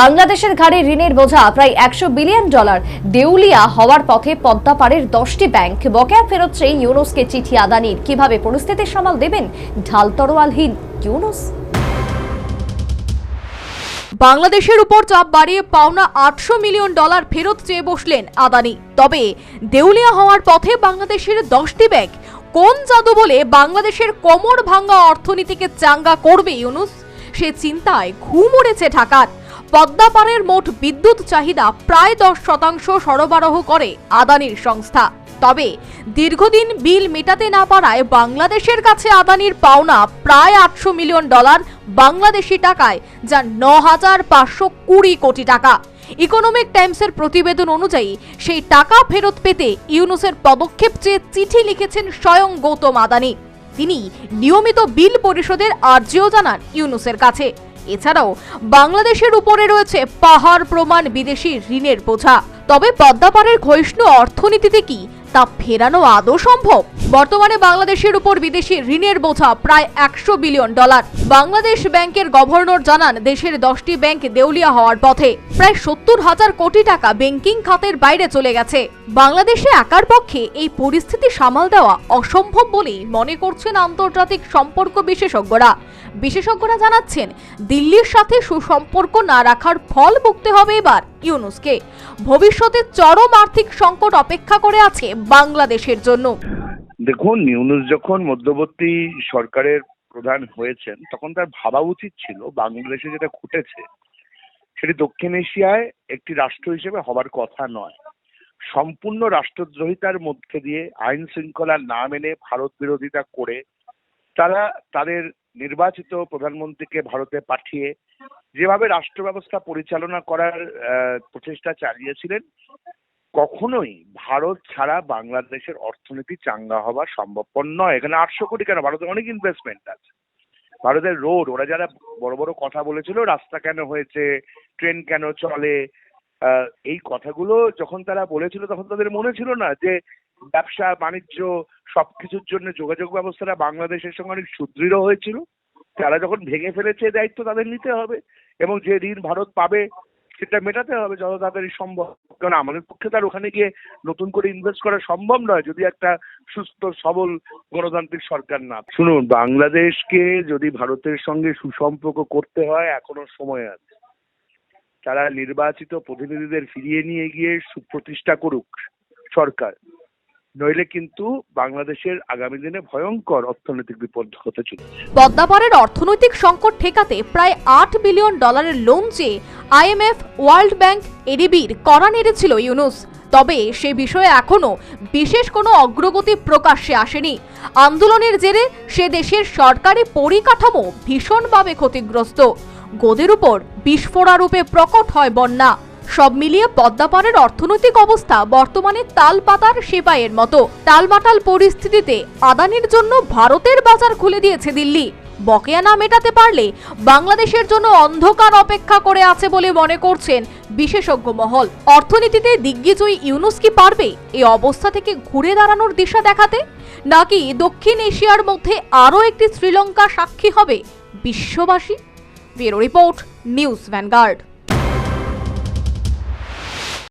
বাংলাদেশের ঘাড়ে ঋণের বোঝা, প্রায় একশো বিলিয়ন ডলার দেউলিয়া হওয়ার পথে পদ্মা পাড়ের দশটি ব্যাংক বকেয়া ফেরত চেয়ে ইউনুসকে চিঠি আদানির। কীভাবে পরিস্থিতির সামাল দেবেন ঢাল তরোয়ালহীন ইউনুস? বাংলাদেশের উপর চাপ বাড়িয়ে পাওনা আটশো মিলিয়ন ডলার ফেরত চেয়ে বসলেন আদানি। তবে দেউলিয়া হওয়ার পথে বাংলাদেশের দশটি ব্যাংক কোন জাদু বলে বাংলাদেশের কোমর ভাঙ্গা অর্থনীতিকে চাঙ্গা করবে ইউনুস? সে চিন্তায় ঘুম উড়েছে ঢাকার। পদ্মাপাড়ের মোট বিদ্যুৎ চাহিদা প্রায় দশ শতাংশ সরবরাহ করে আদানির সংস্থা। তবে দীর্ঘদিন বিল মেটাতে না পারায় বাংলাদেশের কাছে আদানির পাওনা প্রায় আটশো মিলিয়ন ডলার বাংলাদেশি টাকায়, যা ন হাজার পাঁচশো কুড়ি কোটি টাকা। ইকোনমিক টাইমসের প্রতিবেদন অনুযায়ী, সেই টাকা ফেরত পেতে ইউনুসের পদক্ষেপ চেয়ে চিঠি লিখেছেন স্বয়ং গৌতম আদানি। তিনি নিয়মিত বিল পরিশোধের আর্জিও জানান ইউনুসের কাছে। এছাড়াও বাংলাদেশের উপরে রয়েছে পাহাড় প্রমাণ বিদেশি ঋণের বোঝা। তবে পদ্মাপাড়ের ক্ষয়িষ্ণু অর্থনীতিতে কি তা ফেরানো আদৌ সম্ভব? বর্তমানে বাংলাদেশের উপর বিদেশি ঋণের বোঝা প্রায় একশো বিলিয়ন ডলার। বাংলাদেশ ব্যাংকের গভর্নর জানান, দেশের দশটি ব্যাংক দেউলিয়া হওয়ার পথে প্রায় সত্তর হাজার কোটি টাকা ব্যাংকিং খাতের বাইরে চলে গেছে। বাংলাদেশে একার পক্ষে এই পরিস্থিতি সামাল দেওয়া অসম্ভব বলেই মনে করছেন আন্তর্জাতিক সম্পর্ক বিশেষজ্ঞরা। বিশেষজ্ঞরা জানাচ্ছেন, দিল্লির সাথে সুসম্পর্ক না রাখার ফল ভুগতে হবে এবার। ইউনুসকে। ভবিষ্যতে চরম আর্থিক সংকট অপেক্ষা করে আছে বাংলাদেশের জন্য। দেখুন, ইউনুস যখন মধ্যবর্তী সরকারের প্রধান হয়েছেন, তখন তার ভাবা উচিত ছিল বাংলাদেশে যেটা ঘটেছে, সেটি দক্ষিণ এশিয়ায় একটি রাষ্ট্র হিসেবে হবার কথা নয়। সম্পূর্ণ রাষ্ট্রদ্রোহিতার মধ্যে দিয়ে আইন শৃঙ্খলা না মেনে ভারত বিরোধিতা করে তারা তাদের নির্বাচিত প্রধানমন্ত্রীকে ভারতে পাঠিয়ে যেভাবে রাষ্ট্র ব্যবস্থা পরিচালনা করার প্রচেষ্টা চালিয়েছিলেন, কখনোই ভারত ছাড়া বাংলাদেশের অর্থনীতি চাঙ্গা হওয়া সম্ভবপর নয়। এখানে আটশো কোটি কেন? ভারতের অনেক ইনভেস্টমেন্ট আছে। ভারতের রোড ওরা যারা বড় বড় কথা বলেছিল, রাস্তা কেন হয়েছে ট্রেন কেন চলে এই কথাগুলো যখন তারা বলেছিল, তখন তাদের মনে ছিল না যে ব্যবসা, বাণিজ্য সবকিছুর জন্য যোগাযোগ ব্যবস্থাটা বাংলাদেশের সঙ্গে অনেক সুদৃঢ় হয়েছিল। তারা যখন ভেঙে ফেলেছে দায়িত্ব তাদের নিতে হবে এবং যে ঋণ ভারত পাবে সেটা মেটাতে হবে যত তাড়াতাড়ি সম্ভব। কারণ আমাদের পক্ষে তার ওখানে গিয়ে নতুন করে ইনভেস্ট করা সম্ভব নয় যদি একটা সুস্থ, সবল গণতান্ত্রিক সরকার না শুনুন, বাংলাদেশকে যদি ভারতের সঙ্গে সুসম্পর্ক করতে হয়, এখনও সময় আছে। তারা নির্বাচিত প্রতিনিধিদের ফিরিয়ে নিয়ে গিয়ে সুপ্রতিষ্ঠা করুক সরকার। নইলে কিন্তু বাংলাদেশের আগামী দিনে ভয়ঙ্কর অর্থনৈতিক বিপদ হতে চলেছে। পদ্মাপাড়ের অর্থনৈতিক সংকট ঠেকাতে প্রায় আট বিলিয়ন ডলারের লোন চেয়ে আইএমএফ, ওয়ার্ল্ড ব্যাংক, এডিবির কড়া নেড়েছিল ইউনুস। তবে সে বিষয়ে এখনও বিশেষ কোনো অগ্রগতি প্রকাশ্যে আসেনি। আন্দোলনের জেরে সে দেশের সরকারি পরিকাঠামো ভীষণভাবে ক্ষতিগ্রস্ত। গোদের উপর বিস্ফোরা রূপে প্রকট হয় বন্যা। সব মিলিয়ে পদ্মাপাড়ের অর্থনৈতিক অবস্থা বর্তমানে তালপাতার সেপাইয়ের মতো। টালমাটাল পরিস্থিতিতে আদানির জন্য ভারতের বাজার খুলে দিয়েছে দিল্লি। বকেয়া না মেটাতে পারলে বাংলাদেশের জন্য অন্ধকার অপেক্ষা করে আছে বলে মনে করছেন বিশেষজ্ঞ মহল। অর্থনীতিতে দিগ্বিজয়ী ইউনুস কি পারবে এই অবস্থা থেকে ঘুরে দাঁড়ানোর দিশা দেখাতে? নাকি দক্ষিণ এশিয়ার মধ্যে আরও একটি শ্রীলঙ্কা সাক্ষী হবে বিশ্ববাসী? Bureau report, news Vanguard.